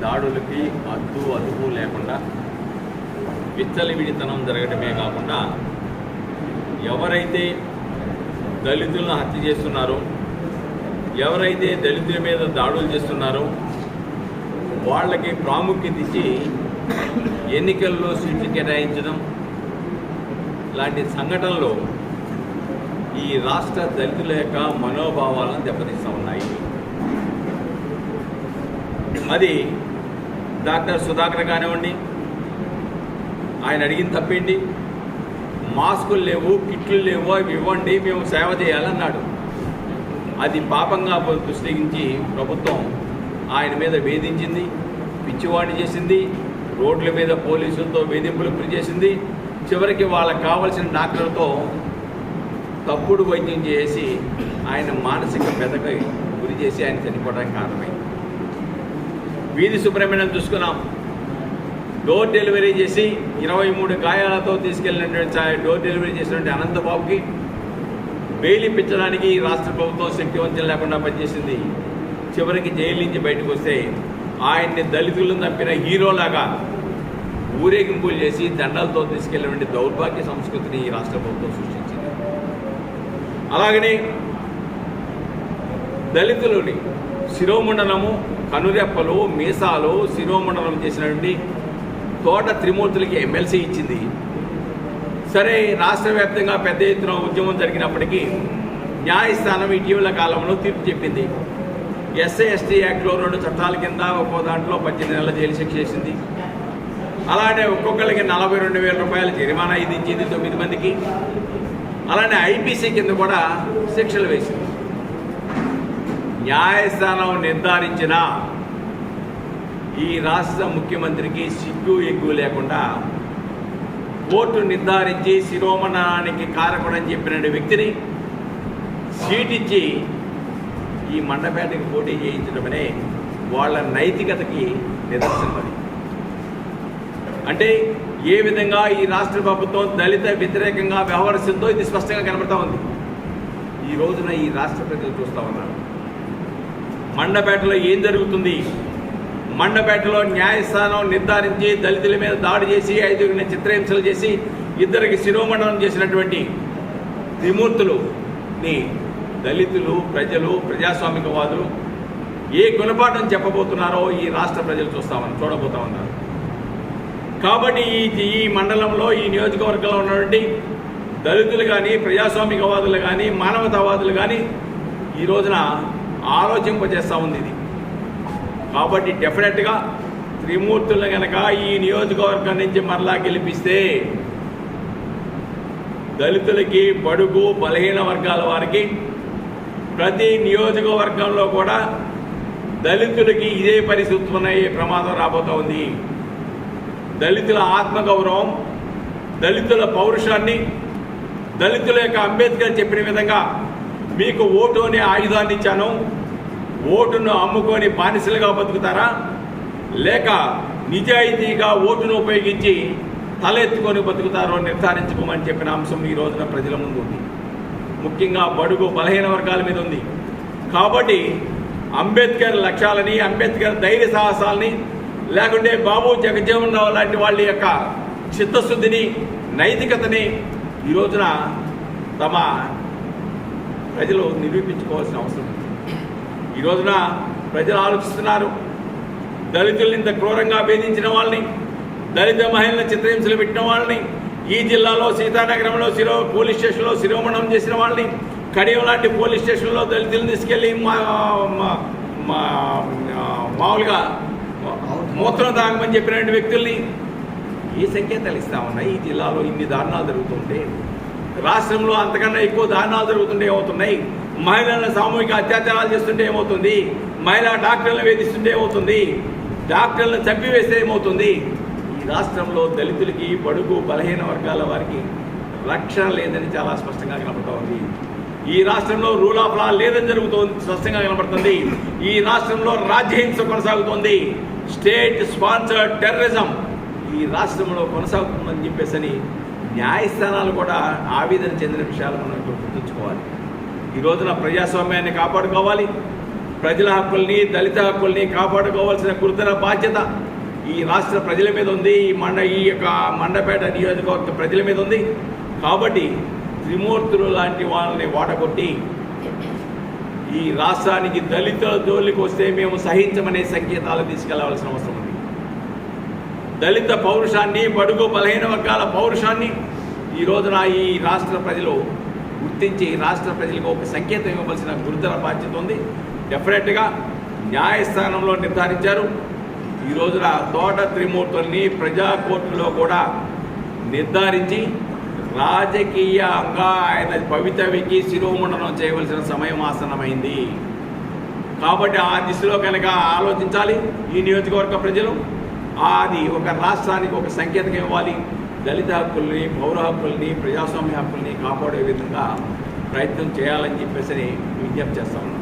దాడులకి అద్దు అదుపు లేకుండా విచ్చలవిడితనం జరగడమే కాకుండా ఎవరైతే దళితులను హత్య చేస్తున్నారో ఎవరైతే దళితుల మీద దాడులు చేస్తున్నారో వాళ్ళకి ప్రాముఖ్యత ఇచ్చి ఎన్నికల్లో సీట్లు కేటాయించడం లాంటి సంఘటనలు ఈ రాష్ట్ర దళితుల యొక్క మనోభావాలను దెబ్బతీస్తూ ఉన్నాయి. అది డాక్టర్ సుధాకర్ కానివ్వండి ఆయన అడిగిన తప్పేంటి? మాస్కులు లేవు కిట్లు లేవు అవి ఇవ్వండి మేము సేవ చేయాలన్నాడు. అది పాపంగా దృష్టించి ప్రభుత్వం ఆయన మీద వేధించింది పిచ్చివాడిని చేసింది రోడ్ల మీద పోలీసులతో వేధింపులకు గురి చేసింది చివరికి వాళ్ళకి కావలసిన డాక్టర్లతో తప్పుడు వైద్యం చేసి ఆయన మానసిక పెదకి గురి చేసి ఆయన చనిపోవడానికి కారణమైంది. వీధి సుబ్రహ్మణ్యం చూసుకున్నాం. డోర్ డెలివరీ చేసి ఇరవై మూడు గాయాలతో తీసుకెళ్ళినటువంటి డోర్ డెలివరీ చేసినటువంటి అనంతబాబుకి బెయిల్ ఇప్పించడానికి రాష్ట్ర ప్రభుత్వం శక్తివంతం లేకుండా పనిచేసింది. చివరికి జైలు నుంచి బయటకు వస్తే ఆయన్ని దళితులను తప్పిన హీరోలాగా ఊరేగింపులు చేసి దండాలతో తీసుకెళ్ళినటువంటి దౌర్భాగ్య సంస్కృతిని ఈ రాష్ట్ర ప్రభుత్వం సృష్టించింది. అలాగనే దళితులని శిరోమండలము కనురెప్పలు మీసాలు శిరోమండలం చేసినటువంటి తోట త్రిమూర్తులకి ఎమ్మెల్సీ ఇచ్చింది. సరే రాష్ట్ర వ్యాప్తంగా పెద్ద ఎత్తున ఉద్యమం జరిగినప్పటికీ న్యాయస్థానం ఇటీవల కాలంలో తీర్పు చెప్పింది. ఎస్సీ ఎస్టీ యాక్ట్లో రెండు చట్టాల కింద ఒక్కో దాంట్లో పద్దెనిమిది నెలల జైలు శిక్ష చేసింది అలానే ఒక్కొక్కరికి నలభై రెండు వేల రూపాయల జరిమానా విధించింది తొమ్మిది మందికి. అలానే ఐపీసీ కింద కూడా శిక్షలు వేసింది. న్యాయస్థానం నిర్ధారించిన ఈ రాష్ట్ర ముఖ్యమంత్రికి సిగ్గు ఎగ్గు లేకుండా కోర్టు నిర్ధారించి శిరోమణానికి కారకుడని చెప్పిన వ్యక్తిని సీటిచ్చి ఈ మండపేటకి పోటీ చేయించడమనే వాళ్ళ నైతికతకి నిదర్శనం అది అంటే ఏ విధంగా ఈ రాష్ట్ర ప్రభుత్వం దళిత వ్యతిరేకంగా వ్యవహరిస్తుందో ఇది స్పష్టంగా కనబడతా ఉంది. ఈ రోజున ఈ రాష్ట్ర ప్రజలు చూస్తా ఉన్నారు. మండపేటలో ఏం జరుగుతుంది? మండపేటలో న్యాయస్థానం నిర్ధారించి దళితుల మీద దాడి చేసి ఐదుగురిని చిత్రహింసలు చేసి ఇద్దరికి శిరోమండనం చేసినటువంటి త్రిమూర్తులుని దళితులు ప్రజలు ప్రజాస్వామికవాదులు ఏ గుణపాఠం చెప్పబోతున్నారో ఈ రాష్ట్ర ప్రజలు చూస్తామని చూడబోతా ఉన్నారు. కాబట్టి ఈ ఈ మండలంలో ఈ నియోజకవర్గంలో ఉన్నటువంటి దళితులు కానీ ప్రజాస్వామికవాదులు కానీ మానవతావాదులు కానీ ఈ రోజున ఆలోచింపజేస్తూ ఉంది ఇది. కాబట్టి డెఫినెట్గా త్రిమూర్తులను కనుక ఈ నియోజకవర్గం నుంచి మరలా గెలిపిస్తే దళితులకి బడుగు బలహీన వర్గాల వారికి ప్రతి నియోజకవర్గంలో కూడా దళితులకి ఇదే పరిస్థితి అయ్యే ప్రమాదం రాబోతూ ఉంది. దళితుల ఆత్మగౌరవం దళితుల పౌరుషాన్ని దళితుల యొక్క అంబేద్కర్ చెప్పిన విధంగా మీకు ఓటు అనే ఆయుధాన్ని ఇచ్చాను. ఓటును అమ్ముకొని బానిసలుగా బతుకుతారా? లేక నిజాయితీగా ఓటును ఉపయోగించి తలెత్తుకొని బతుకుతారో నిర్ధారించుకోమని చెప్పిన అంశం ఈ రోజున ప్రజల ముందు ఉంది. ముఖ్యంగా బడుగు బలహీన వర్గాల మీద ఉంది. కాబట్టి అంబేద్కర్ లక్ష్యాలని అంబేద్కర్ ధైర్య సాహసాలని లేకుంటే బాబు జగజ్జీవన్ రావు లాంటి వాళ్ళ యొక్క చిత్తశుద్ధిని నైతికతని ఈ రోజున తమ ప్రజలు నిరూపించుకోవాల్సిన అవసరం ఉంది. ఈ రోజున ప్రజలు ఆలోచిస్తున్నారు. దళితుల్ని ఇంత క్రూరంగా వేధించిన వాళ్ళని దళిత మహిళలను చిత్రహింసలు పెట్టిన వాళ్ళని ఈ జిల్లాలో సీతానగరంలో శిరో పోలీస్ స్టేషన్లో శిరోమణం చేసిన వాళ్ళని కడియం లాంటి పోలీస్ స్టేషన్లో దళితులను తీసుకెళ్ళి మా- మా- మామూలుగా మూత్రం తాగమని చెప్పిన వ్యక్తుల్ని ఏ సంకేతాలు ఇస్తా ఉన్నాయి? ఈ జిల్లాలో ఇన్ని దారుణాలు జరుగుతుంటే రాష్ట్రంలో అంతకన్నా ఎక్కువ దారుణాలు జరుగుతుంటే ఏమవుతున్నాయి? మహిళలను సామూహిక అత్యాచారాలు చేస్తుంటే ఏమవుతుంది? మహిళా డాక్టర్లను వేధిస్తుంటే ఏమవుతుంది? డాక్టర్లను చంపివేస్తే ఏమవుతుంది? ఈ రాష్ట్రంలో దళితులకి బడుగు బలహీన వర్గాల వారికి రక్షణ లేదని చాలా స్పష్టంగా కనబడుతూ ఉంది. ఈ రాష్ట్రంలో రూల్ ఆఫ్ లా లేదని జరుగుతోంది స్పష్టంగా కనబడుతుంది. ఈ రాష్ట్రంలో రాజ్యహింస కొనసాగుతోంది. స్టేట్ స్పాన్సర్డ్ టెర్రరిజం ఈ రాష్ట్రంలో కొనసాగుతుందని చెప్పేసి న్యాయస్థానాలు కూడా ఆవేదన చెందిన విషయాలు మనం ఇప్పుడు గుర్తుంచుకోవాలి. ఈ రోజున ప్రజాస్వామ్యాన్ని కాపాడుకోవాలి. ప్రజల హక్కుల్ని దళిత హక్కుల్ని కాపాడుకోవాల్సిన గురుతర బాధ్యత ఈ రాష్ట్ర ప్రజల మీద ఉంది. ఈ మండ ఈ యొక్క మండపేట నియోజకవర్గ ప్రజల మీద ఉంది. కాబట్టి త్రిమూర్తులు లాంటి వాళ్ళని వాడగొట్టి ఈ రాష్ట్రానికి దళితుల జోలికి వస్తే మేము సహించమనే సంకేతాలు తీసుకెళ్ళవలసిన అవసరం ఉంది. దళిత పౌరుషాన్ని బడుగు బలహీన వర్గాల పౌరుషాన్ని ఈ రోజున ఈ రాష్ట్ర ప్రజలు గుర్తించి రాష్ట్ర ప్రజలకు ఒక సంకేతం ఇవ్వవలసిన గురుతర బాధ్యత ఉంది. డెఫినెట్గా న్యాయస్థానంలో నిర్ధారించారు. ఈ రోజున తోట త్రిమూర్తుల్ని ప్రజా కోర్టులో కూడా నిర్ధారించి రాజకీయంగా ఆయన భవితవికి శిరోముండనం చేయవలసిన సమయం ఆసన్నమైంది. కాబట్టి ఆ దిశలో కనుక ఆలోచించాలి. ఈ నియోజకవర్గ ప్రజలు అది ఒక రాష్ట్రానికి ఒక సంకేతం ఇవ్వాలి. దళిత హక్కుల్ని పౌర హక్కుల్ని ప్రజాస్వామ్య హక్కుల్ని కాపాడే విధంగా ప్రయత్నం చేయాలని చెప్పేసి విజ్ఞప్తి చేస్తాను